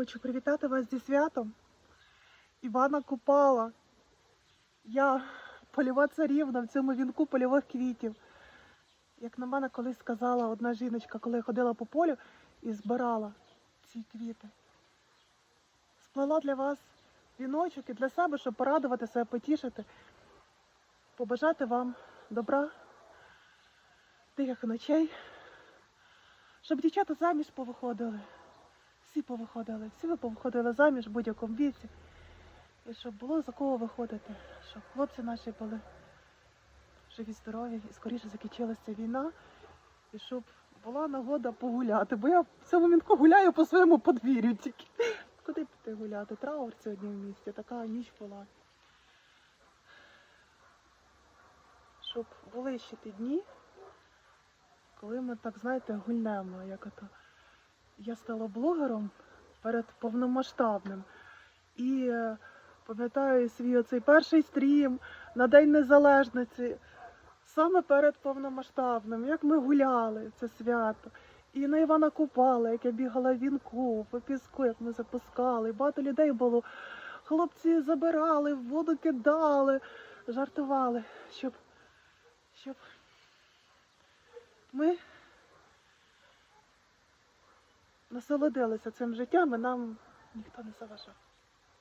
Хочу привітати вас зі святом. Івана Купала. Я польова царівна в цьому вінку польових квітів. Як на мене колись сказала одна жіночка, коли я ходила по полю і збирала ці квіти. Сплела для вас віночок і для себе, щоб порадувати себе, потішити, побажати вам добра, тихих ночей, щоб дівчата заміж повиходили. Всі повиходили, всі ви повиходили заміж в будь-якому віці. І щоб було за кого виходити, щоб хлопці наші були живі, здорові, і скоріше закінчилася війна, і щоб була нагода погуляти. Бо я в цьому мінку гуляю по своєму подвір'ю тільки. Куди піти гуляти? Траур сьогодні в місті, така ніч була. Щоб були ще ті дні, коли ми так, знаєте, гульнемо, як ото. Я стала блогером перед повномасштабним. І е, пам'ятаю свій оцей перший стрім на День Незалежності, саме перед повномасштабним, як ми гуляли це свято. І на Івана Купала, як я бігала в вінку, по піску, як ми запускали. Багато людей було. Хлопці забирали, воду кидали, жартували, щоб, щоб ми насолодилися цим життям і нам ніхто не заважав.